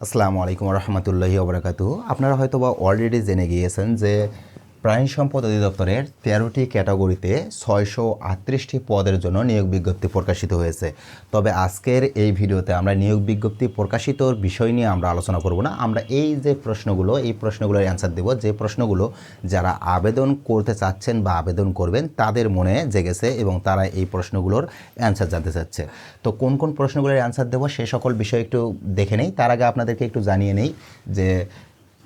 আসসালামু আলাইকুম রহমতুল্লাহি ওবরাকাতু আপনারা হয়তো বা অলরেডি জেনে গিয়েছেন যে প্রাণী সম্পদ অধিদপ্তরের তেরোটি ক্যাটাগরিতে ছয়শো আটত্রিশটি পদের জন্য নিয়োগ বিজ্ঞপ্তি প্রকাশিত হয়েছে। তবে আজকের এই ভিডিওতে আমরা নিয়োগ বিজ্ঞপ্তি প্রকাশিতর বিষয় নিয়ে আমরা আলোচনা করব না। আমরা এই যে প্রশ্নগুলো, এই প্রশ্নগুলোর অ্যান্সার দেব। যে প্রশ্নগুলো যারা আবেদন করতে চাচ্ছেন বা আবেদন করবেন, তাদের মনে জেগেছে এবং তারা এই প্রশ্নগুলোর অ্যান্সার জানতে চাচ্ছে। তো কোন কোন প্রশ্নগুলোর অ্যান্সার দেবো, সে সকল বিষয় একটু দেখে নেই। তার আগে আপনাদেরকে একটু জানিয়ে নেই যে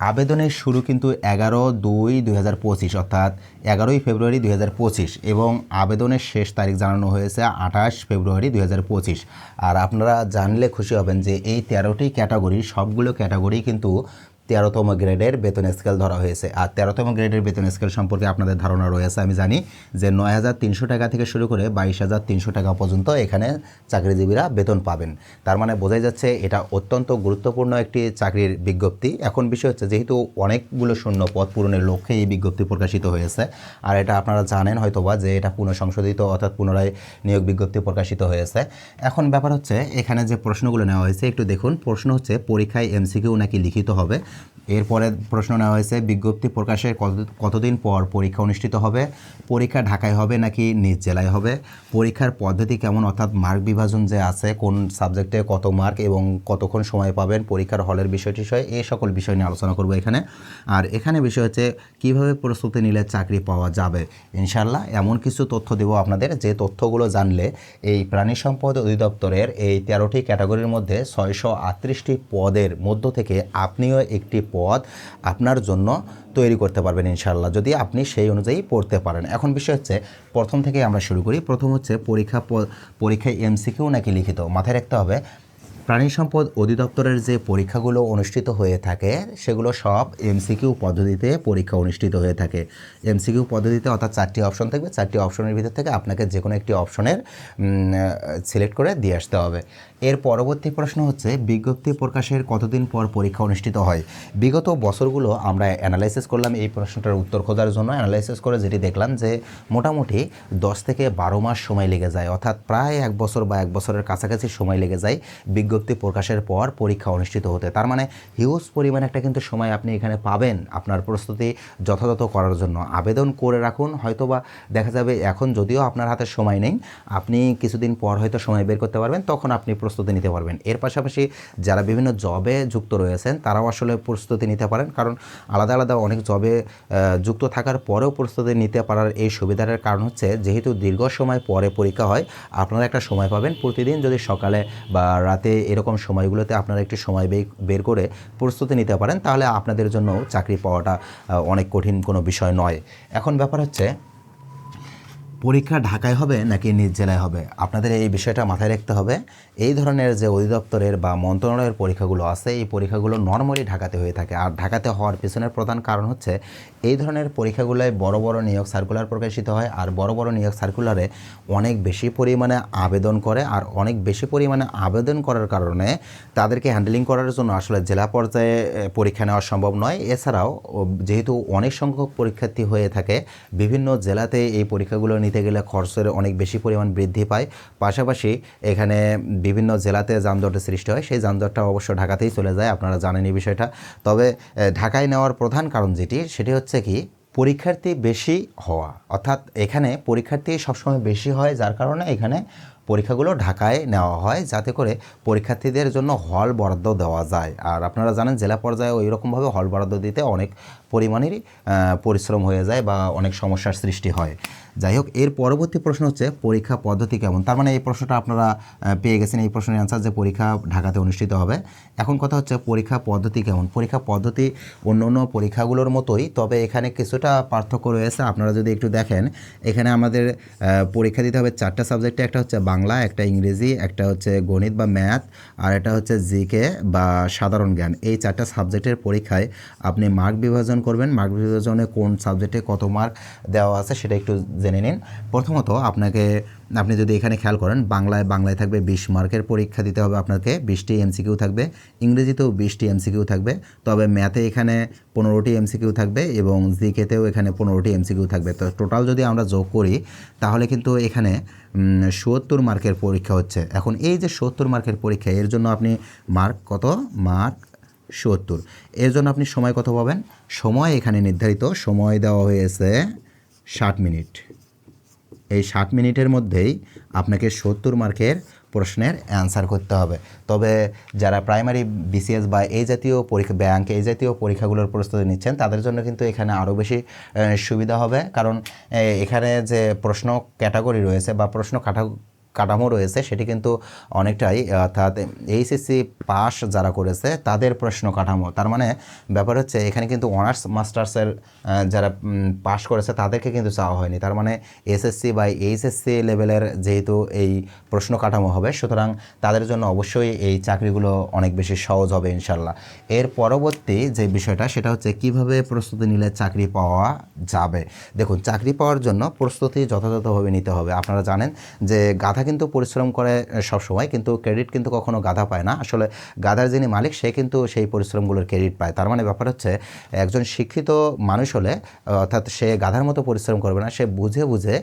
আবেদনের শুরু কিন্তু এগারো দুই দুই হাজার পঁচিশ, অর্থাৎ এগারোই ফেব্রুয়ারি দুই হাজার পঁচিশ এবং আবেদনের শেষ তারিখ জানানো হয়েছে আঠাশ ফেব্রুয়ারি দুই হাজার পঁচিশ। আর আপনারা জানলে খুশি হবেন যে এই তেরোটি ক্যাটাগরি সবগুলো ক্যাটাগরি কিন্তু তেরোতম গ্রেডের বেতন স্কেল ধরা হয়েছে। আর তেরোতম গ্রেডের বেতন স্কেল সম্পর্কে আপনাদের ধারণা রয়েছে, আমি জানি যে নয় হাজার তিনশো টাকা থেকে শুরু করে বাইশ হাজার তিনশো টাকা পর্যন্ত এখানে চাকরিজীবীরা বেতন পাবেন। তার মানে বোঝাই যাচ্ছে এটা অত্যন্ত গুরুত্বপূর্ণ একটি চাকরির বিজ্ঞপ্তি। এখন বিষয় হচ্ছে যেহেতু অনেকগুলো শূন্য পদ পূরণের লক্ষ্যে এই বিজ্ঞপ্তি প্রকাশিত হয়েছে, আর এটা আপনারা জানেন হয়তোবা যে এটা পুনঃসংশোধিত অর্থাৎ পুনরায় নিয়োগ বিজ্ঞপ্তি প্রকাশিত হয়েছে। এখন ব্যাপার হচ্ছে এখানে যে প্রশ্নগুলো নেওয়া হয়েছে, একটু দেখুন। প্রশ্ন হচ্ছে, পরীক্ষায় এমসিকিউ নাকি লিখিত হবে? এরপরে প্রশ্ন নেওয়া হয়েছে, বিজ্ঞপ্তি প্রকাশের কত, কতদিন পর পরীক্ষা অনুষ্ঠিত হবে? পরীক্ষা ঢাকায় হবে নাকি নিজ জেলায় হবে? পরীক্ষার পদ্ধতি কেমন? অর্থাৎ মার্ক বিভাজন যে আছে, কোন সাবজেক্টে কত মার্ক এবং কতক্ষণ সময় পাবেন? পরীক্ষার হলের বিষয় টিষয় এই সকল বিষয় নিয়ে আলোচনা করব এখানে। আর এখানে বিষয় হচ্ছে, কীভাবে প্রস্তুতি নিলে চাকরি পাওয়া যাবে? ইনশাল্লাহ এমন কিছু তথ্য দেব আপনাদের। যে তথ্যগুলো জানলে এই প্রাণী সম্পদ অধিদপ্তরের এই তেরোটি ক্যাটাগরির মধ্যে ছয়শো আটত্রিশটি পদের মধ্য থেকে আপনিও একটি পদ আপনার জন্য তৈরি করতে পারবেন ইনশাল্লাহ যদি আপনি সেই অনুযায়ী পড়তে পারেন। এখন বিষয় হচ্ছে, প্রথম থেকে আমরা শুরু করি। প্রথম হচ্ছে পরীক্ষা পরীক্ষায় এমসিকিউ নাকি লিখিত? মাথায় রাখতে হবে প্রাণী সম্পদ অধিদপ্তরের যে পরীক্ষাগুলো অনুষ্ঠিত হয়ে থাকে, সেগুলো সব এমসিকিউ পদ্ধতিতে পরীক্ষা অনুষ্ঠিত হয়ে থাকে। এমসিকিউ পদ্ধতিতে অর্থাৎ চারটি অপশন থাকবে। চারটি অপশনের ভিতর থেকে আপনাকে যে কোনো একটি অপশনের সিলেক্ট করে দিয়ে আসতে হবে। এর পরবর্তী প্রশ্ন হচ্ছে, বিজ্ঞপ্তি প্রকাশের কতদিন পর পরীক্ষা অনুষ্ঠিত হয়? বিগত বছরগুলো আমরা অ্যানালাইসিস করলাম এই প্রশ্নটার উত্তর খোঁজার জন্য। অ্যানালাইসিস করে যেটি দেখলাম যে, মোটামুটি দশ থেকে বারো মাস সময় লেগে যায়। অর্থাৎ প্রায় এক বছর বা এক বছরের কাছাকাছি সময় লেগে যায় বিজ্ঞপ্তি প্রকাশের পর পরীক্ষা অনুষ্ঠিত হতে, তার মানে হিউজ পরিমাণ একটা কিন্তু সময় আপনি এখানে পাবেন আপনার প্রস্তুতি যথাযথ করার জন্য। আবেদন করে রাখুন, হয়তোবা দেখা যাবে এখন যদিও আপনার হাতে সময় নেই, আপনি কিছুদিন পর হয়তো সময় বের করতে পারবেন, তখন আপনি প্রস্তুতি নিতে পারবেন। এর পাশাপাশি যারা বিভিন্ন জবে যুক্ত রয়েছেন, তারাও আসলে প্রস্তুতি নিতে পারেন, কারণ আলাদা আলাদা অনেক জবে যুক্ত থাকার পরেও প্রস্তুতি নিতে পারার এই সুবিধাটার কারণ হচ্ছে, যেহেতু দীর্ঘ সময় পরে পরীক্ষা হয়, আপনারা একটা সময় পাবেন। প্রতিদিন যদি সকালে বা রাতে এরকম সময়গুলোতে আপনারা একটু সময় বের করে প্রস্তুতি নিতে পারেন, তাহলে আপনাদের জন্য চাকরি পাওয়াটা অনেক কঠিন কোনো বিষয় নয়। এখন ব্যাপার হচ্ছে পরীক্ষা ঢাকায় হবে নাকি নিজ জেলায় হবে? আপনাদের এই বিষয়টা মাথায় রাখতে হবে। এই ধরনের যে অধিদপ্তরের বা মন্ত্রণালয়ের পরীক্ষাগুলো আছে, এই পরীক্ষাগুলো নর্মালি ঢাকাতে হয়ে থাকে। আর ঢাকাতে হওয়ার পিছনের প্রধান কারণ হচ্ছে, এই ধরনের পরীক্ষাগুলোয় বড় বড় নিয়োগ সার্কুলার প্রকাশিত হয় আর বড় বড় নিয়োগ সার্কুলারে অনেক বেশি পরিমাণে আবেদন করে আর অনেক বেশি পরিমাণে আবেদন করার কারণে তাদেরকে হ্যান্ডেলিং করার জন্য আসলে জেলা পর্যায়ে পরীক্ষা নেওয়া সম্ভব নয়। এছাড়াও যেহেতু অনেক সংখ্যক পরীক্ষার্থী হয়ে থাকে, বিভিন্ন জেলাতে এই পরীক্ষাগুলো নিতে গেলে খরচের অনেক বেশি পরিমাণ বৃদ্ধি পায়। পাশাপাশি এখানে বিভিন্ন জেলাতে যানজটের সৃষ্টি হয়। সেই যানজটটা অবশ্য ঢাকাতেই চলে যায়, আপনারা জানেন এই বিষয়টা। তবে ঢাকায় নেওয়ার প্রধান কারণ যেটি, সেটি হচ্ছে কি, পরীক্ষার্থী বেশি হওয়া। অর্থাৎ এখানে পরীক্ষার্থী সবসময় বেশি হয়, যার কারণে এখানে পরীক্ষাগুলো ঢাকায় নেওয়া হয়, যাতে করে পরীক্ষার্থীদের জন্য হল বরাদ্দ দেওয়া যায়। আর আপনারা জানেন, জেলা পর্যায়ে ওই রকমভাবে হল বরাদ্দ দিতে অনেক পরিমাণেরই পরিশ্রম হয়ে যায় বা অনেক সমস্যার সৃষ্টি হয়। যাই হোক এর পরবর্তী প্রশ্ন হচ্ছে, পরীক্ষা পদ্ধতি কেমন? তার মানে এই প্রশ্নটা আপনারা পেয়ে গেছেন, এই প্রশ্নের অ্যান্সার যে পরীক্ষা ঢাকাতে অনুষ্ঠিত হবে। এখন কথা হচ্ছে, পরীক্ষা পদ্ধতি কেমন? পরীক্ষা পদ্ধতি অন্য অন্য পরীক্ষাগুলোর মতোই, তবে এখানে কিছুটা পার্থক্য রয়েছে। আপনারা যদি একটু দেখেন, এখানে আমাদের পরীক্ষা দিতে হবে চারটা সাবজেক্টে একটা হচ্ছে বাংলা, একটা ইংরেজি, একটা হচ্ছে গণিত বা ম্যাথ আর এটা হচ্ছে জিকে বা সাধারণ জ্ঞান। এই চারটা সাবজেক্টের পরীক্ষায় আপনি মার্ক বিভাজন করবেন। মার্ক বিভাজনে কোন সাবজেক্টে কত মার্ক দেওয়া আছে, সেটা একটু জেনে নিন। প্রথমত আপনাকে, আপনি যদি এখানে খেয়াল করেন, বাংলায় বাংলায় থাকবে বিশ মার্কের পরীক্ষা দিতে হবে আপনাকে, বিশটি এমসিকিউ থাকবে, ইংরেজিতেও বিশটি এমসিকিউ থাকবে, তবে ম্যাথে এখানে পনেরোটি এমসিকিউ থাকবে এবং জিকেতেও এখানে পনেরোটি এমসিকিউ থাকবে। তো টোটাল যদি আমরা যোগ করি, তাহলে কিন্তু এখানে সত্তর মার্কের পরীক্ষা হচ্ছে। এখন এই যে সত্তর মার্কের পরীক্ষা, এর জন্য আপনি মার্ক কত? মার্ক সত্তর। এর জন্য আপনি সময় কত পাবেন? সময় এখানে নির্ধারিত, সময় দেওয়া হয়েছে ষাট মিনিট। এই ষাট মিনিটের মধ্যেই আপনাকে সত্তর মার্কের প্রশ্নের অ্যান্সার করতে হবে। তবে যারা প্রাইমারি বিসিএস বা এই জাতীয় পরীক্ষা, ব্যাংক এই জাতীয় পরীক্ষাগুলোর প্রস্তুতি নিচ্ছেন, তাদের জন্য কিন্তু এখানে আরও বেশি সুবিধা হবে। কারণ এখানে যে প্রশ্ন ক্যাটাগরি রয়েছে বা প্রশ্ন কাটা কাঠামো রয়েছে, সেটি কিন্তু অনেকটাই, অর্থাৎ এইচএসসি পাস যারা করেছে, তাদের প্রশ্ন কাঠামো। তার মানে ব্যাপার হচ্ছে, এখানে কিন্তু অনার্স, মাস্টার্সের যারা পাস করেছে, তাদেরকে কিন্তু চাওয়া হয়নি। তার মানে এসএসসি বা এইচএসসি লেভেলের যেহেতু এই প্রশ্ন কাঠামো হবে, সুতরাং তাদের জন্য অবশ্যই এই চাকরিগুলো অনেক বেশি সহজ হবে, ইনশাল্লাহ। এর পরবর্তী যে বিষয়টা, সেটা হচ্ছে কীভাবে প্রস্তুতি নিলে চাকরি পাওয়া যাবে? দেখুন, চাকরি পাওয়ার জন্য প্রস্তুতি যথাযথভাবে নিতে হবে। আপনারা জানেন যে গাধা কিন্তু পরিশ্রম করে সবসময়, কিন্তু ক্রেডিট কিন্তু কখনো গাধা পায় না। আসলে গাধার যিনি মালিক, সে কিন্তু সেই পরিশ্রমগুলোর ক্রেডিট পায়। তার মানে ব্যাপার হচ্ছে, একজন শিক্ষিত মানুষ হলে অর্থাৎ সে গাধার মতো পরিশ্রম করবে না, সে বুঝে বুঝে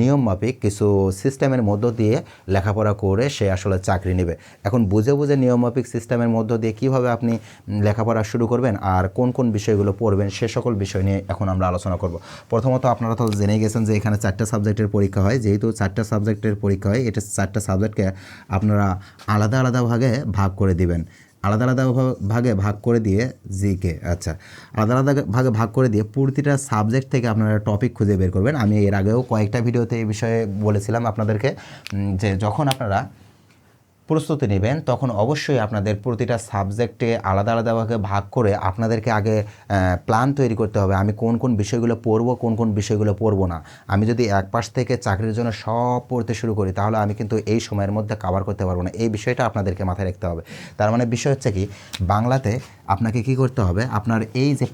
নিয়ম মাফিক কিছু সিস্টেমের মধ্য দিয়ে লেখাপড়া করে সে আসলে চাকরি নেবে। এখন বুঝে বুঝে নিয়ম মাফিক সিস্টেমের মধ্য দিয়ে কীভাবে আপনি লেখাপড়া শুরু করবেন আর কোন কোন বিষয়গুলো পড়বেন, সে সকল বিষয় নিয়ে এখন আমরা আলোচনা করব। প্রথমত আপনারা তো জেনে গেছেন যে এখানে চারটা সাবজেক্টের পরীক্ষা হয়। যেহেতু চারটা সাবজেক্টের পরীক্ষা হয় এটা চারটা সাবজেক্টকে আপনারা আলাদা আলাদা ভাগে ভাগ করে দিবেন। আলাদা আলাদা ভাগে ভাগ করে দিয়ে জিকে আচ্ছা। আলাদা আলাদা ভাগে ভাগ করে দিয়ে প্রতিটা সাবজেক্ট থেকে আপনারা টপিক খুঁজে বের করবেন। আমি এর আগেও কয়েকটা ভিডিওতে এই বিষয়ে বলেছিলাম আপনাদেরকে যে যখন আপনারা প্রস্তুতি নেবেন, তখন অবশ্যই আপনাদের প্রতিটা সাবজেক্টে আলাদা আলাদাভাবে ভাগ করে আপনাদেরকে আগে প্ল্যান তৈরি করতে হবে, আমি কোন কোন বিষয়গুলো পড়ব, কোন কোন বিষয়গুলো পড়ব না। আমি যদি এক পাশ থেকে চাকরির জন্য সব পড়তে শুরু করি, তাহলে আমি কিন্তু এই সময়ের মধ্যে কাভার করতে পারব না। এই বিষয়টা আপনাদেরকে মাথায় রাখতে হবে। তার মানে বিষয় হচ্ছে কি, বাংলাতে আপনাকে কি করতে হবে, আপনার এই যে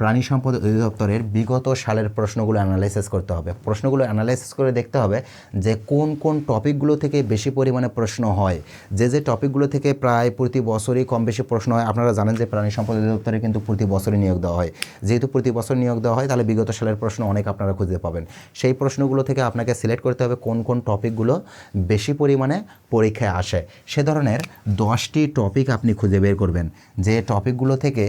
প্রাণী সম্পদ অধিদপ্তরের বিগত সালের প্রশ্নগুলো অ্যানালাইসিস করতে হবে। প্রশ্নগুলো অ্যানালাইসিস করে দেখতে হবে যে কোন কোন টপিকগুলো থেকে বেশি পরিমাণে প্রশ্ন হয়। যে যে টপিকগুলো থেকে প্রায় প্রতি বছরই কম বেশি প্রশ্ন হয়, আপনারা জানেন যে প্রাণী সম্পদ অধিদপ্তরে কিন্তু প্রতি বছরই নিয়োগ দেওয়া হয়। যেহেতু প্রতি বছর নিয়োগ দেওয়া হয়, তাহলে বিগত সালের প্রশ্ন অনেক আপনারা খুঁজে পাবেন। সেই প্রশ্নগুলো থেকে আপনাকে সিলেক্ট করতে হবে কোন কোন টপিকগুলো বেশি পরিমাণে পরীক্ষায় আসে। সে ধরনের দশটি টপিক আপনি খুঁজে বের করবেন। যে টপিকগুলো থেকে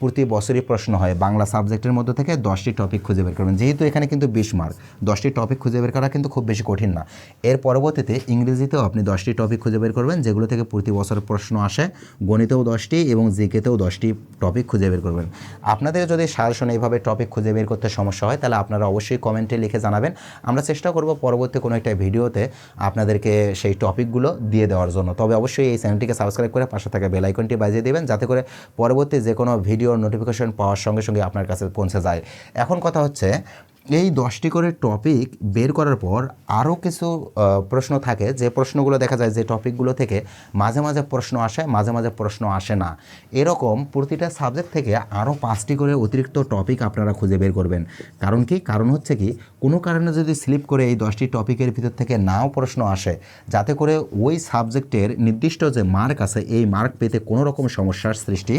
প্রতি বছরই প্রশ্ন হয় বাংলা সাবজেক্টের মধ্যে থেকে দশটি টপিক খুঁজে বের করবেন। যেহেতু এখানে কিন্তু বিশ মার্ক দশটি টপিক খুঁজে বের করা কিন্তু খুব বেশি কঠিন না। এর পরবর্তীতে ইংরেজিতেও আপনি দশটি টপিক খুঁজে বের করবেন, যেগুলো থেকে প্রতি বছর প্রশ্ন আসে। গণিতেও দশটি এবং জিকেতেও দশটি টপিক খুঁজে বের করবেন। আপনাদের যদি সাজেশন এইভাবে টপিক খুঁজে বের করতে সমস্যা হয়, তাহলে আপনারা অবশ্যই কমেন্টে লিখে জানাবেন। আমরা চেষ্টা করব পরবর্তী কোনো একটা ভিডিওতে আপনাদেরকে সেই টপিকগুলো দিয়ে দেওয়ার জন্য। তবে অবশ্যই এই চ্যানেলটিকে সাবস্ক্রাইব করে পাশে থাকা বেল আইকনটি বাজিয়ে দেবেন, যাতে করে পরবর্তী যে কোনো ভিডিওর নোটিফিকেশন পাওয়ার সঙ্গে সঙ্গে আপনার কাছে পৌঁছে যায়। এখন কথা হচ্ছে এই দশটি করে টপিক বের করার পর আরও কিছু প্রশ্ন থাকে যে প্রশ্নগুলো দেখা যায় যে টপিকগুলো থেকে মাঝে মাঝে প্রশ্ন আসে, মাঝে মাঝে প্রশ্ন আসে না। এরকম প্রতিটা সাবজেক্ট থেকে আরও পাঁচটি করে অতিরিক্ত টপিক আপনারা খুঁজে বের করবেন। কারণ কি? কারণ হচ্ছে কি, কোনো কারণে যদি স্লিপ করে এই দশটি টপিকের ভিতর থেকে নাও প্রশ্ন আসে, যাতে করে ওই সাবজেক্টের নির্দিষ্ট যে মার্ক আছে, এই মার্ক পেতে কোনো রকম সমস্যার সৃষ্টি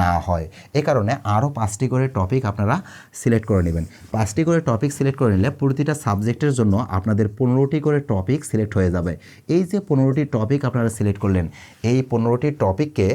না হয়। এ কারণে আরও পাঁচটি করে টপিক আপনারা সিলেক্ট করে নেবেন। পাঁচটি করে টপিক সিলেক্ট করে নিলে প্রতিটা সাবজেক্টের জন্য আপনাদের পনেরোটি করে টপিক সিলেক্ট হয়ে যাবে। এই যে পনেরোটি টপিক আপনারা সিলেক্ট করলেন, এই পনেরোটি টপিককে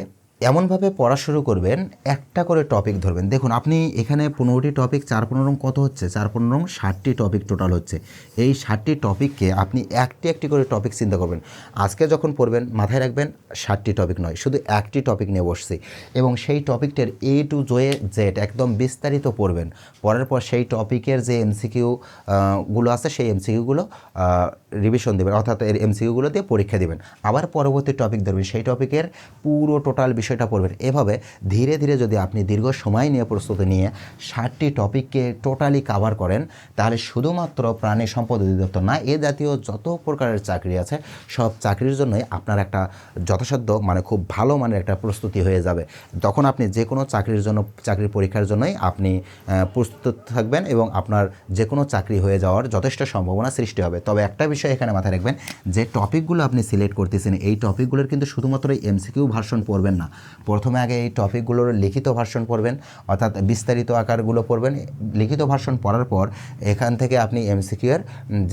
এমনভাবে পড়া শুরু করবেন, একটা করে টপিক ধরবেন। দেখুন, আপনি এখানে পনেরোটি টপিক চার পনেরো কত হচ্ছে? চার পনেরো ষাটটি টপিক টোটাল হচ্ছে। এই ষাটটি টপিককে আপনি একটি একটি করে টপিক চিন্তা করবেন। আজকে যখন পড়বেন, মাথায় রাখবেন, ষাটটি টপিক নয়, শুধু একটি টপিক নিয়ে বসছি। এবং সেই টপিকটার এ টু জয়ে জেড একদম বিস্তারিত পড়বেন। পড়ার পর সেই টপিকের যে এমসিকিউ গুলো আছে, সেই এমসিকিউগুলো রিভিশন দেবেন, অর্থাৎ এর এমসিকিউগুলো দিয়ে পরীক্ষা দেবেন। আবার পরবর্তী টপিক ধরবেন, সেই টপিকের পুরো টোটাল বিষয়টা পড়বেন। এভাবে ধীরে ধীরে যদি আপনি দীর্ঘ সময় নিয়ে প্রস্তুতি নিয়ে ষাটটি টপিককে টোটালি কাভার করেন, তাহলে শুধুমাত্র প্রাণী সম্পদ অধিদপ্তর না, এ জাতীয় যত প্রকারের চাকরি আছে, সব চাকরির জন্যই আপনার একটা যথাসাধ্য মানে খুব ভালো মানের একটা প্রস্তুতি হয়ে যাবে। তখন আপনি যে কোনো চাকরির জন্য চাকরির পরীক্ষার জন্যই আপনি প্রস্তুত থাকবেন এবং আপনার যে কোনো চাকরি হয়ে যাওয়ার যথেষ্ট সম্ভাবনা সৃষ্টি হবে। তবে একটা বিষয় এখানে মাথায় রাখবেন, যে টপিকগুলো আপনি সিলেক্ট করতেছেন, এই টপিকগুলোর কিন্তু শুধুমাত্র এমসিকিউ ভার্সন পড়বেন না। প্রথমে আগে এই টপিকগুলোর লিখিত ভার্সন পড়বেন, অর্থাৎ বিস্তারিত আকারগুলো পড়বেন। লিখিত ভার্সন পড়ার পর এখান থেকে আপনি এমসিকিউ এর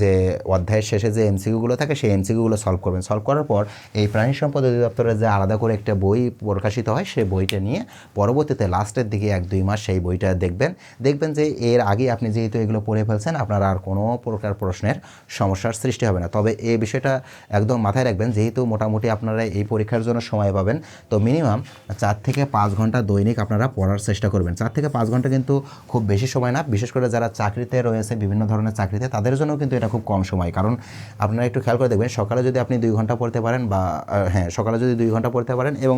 যে অধ্যায়ের শেষে যে এমসিকিউগুলো থাকে, সেই এমসিকিউগুলো সলভ করবেন। সলভ করার পর এই প্রাণী সম্পদ অধিদপ্তরের যে আলাদা করে একটা বই প্রকাশিত হয় সেই বইটা নিয়ে পরবর্তীতে লাস্টের দিকে এক দুই মাস সেই বইটা দেখবেন। দেখবেন যে এর আগে আপনি যেহেতু এগুলো পড়ে ফেলছেন, আপনার আর কোনো প্রকার প্রশ্নের সমস্যার সৃষ্টি হবে না। তবে এই বিষয়টা একদম মাথায় রাখবেন, যেহেতু মোটামুটি আপনারা এই পরীক্ষার জন্য সময় পাবেন, তো মিনিমাম চার থেকে পাঁচ ঘণ্টা দৈনিক আপনারা পড়ার চেষ্টা করবেন। চার থেকে পাঁচ ঘণ্টা কিন্তু খুব বেশি সময় না। বিশেষ করে যারা চাকরিতে রয়েছে, বিভিন্ন ধরনের চাকরিতে, তাদের জন্য কিন্তু এটা খুব কম সময়। কারণ আপনারা একটু খেয়াল করে দেখবেন, সকালে যদি আপনি দুই ঘণ্টা পড়তে পারেন বা হ্যাঁ সকালে যদি দুই ঘণ্টা পড়তে পারেন এবং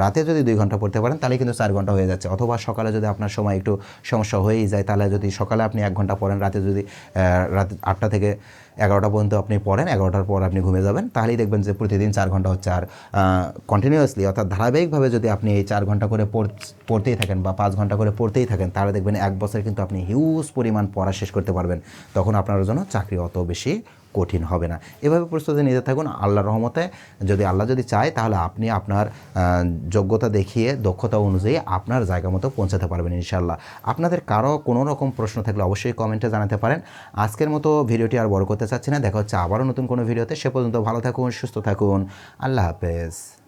রাতে যদি দুই ঘণ্টা পড়তে পারেন, তাহলে কিন্তু চার ঘণ্টা হয়ে যাচ্ছে। অথবা সকালে যদি আপনার সময় একটু সমস্যা হয়েই যায়, তাহলে যদি সকালে আপনি এক ঘণ্টা পড়েন, রাতে যদি রাত আটটা থেকে এগারোটা পর্যন্ত আপনি পড়েন, এগারোটার পর আপনি ঘুমিয়ে যাবেন। তাহলেই দেখবেন যে প্রতিদিন চার ঘণ্টা হচ্ছে। আর কন্টিনিউয়াসলি অর্থাৎ ধারাবাহিকভাবে যদি আপনি এই চার ঘণ্টা করে পড়- পড়তেই থাকেন বা পাঁচ ঘণ্টা করে পড়তেই থাকেন, তাহলে দেখবেন এক বছর কিন্তু আপনি হিউজ পরিমাণ পড়া শেষ করতে পারবেন। তখন আপনার জন্য চাকরি অত বেশি কঠিন হবে না। এভাবে প্রস্তুতি নিতে থাকুন আল্লাহ রহমতে। যদি আল্লাহ যদি চায়, তাহলে আপনি আপনার যোগ্যতা দেখিয়ে, দক্ষতা অনুযায়ী আপনার জায়গা মতো পৌঁছাতে পারবেন ইনশাল্লাহ আপনাদের কারও কোনো রকম প্রশ্ন থাকলে অবশ্যই কমেন্টে জানাতে পারেন। আজকের মতো ভিডিওটি আর বড় করতে চাচ্ছি না। দেখা হচ্ছে আবারও নতুন কোনো ভিডিওতে। সে পর্যন্ত ভালো থাকুন, সুস্থ থাকুন। আল্লাহ হাফেজ।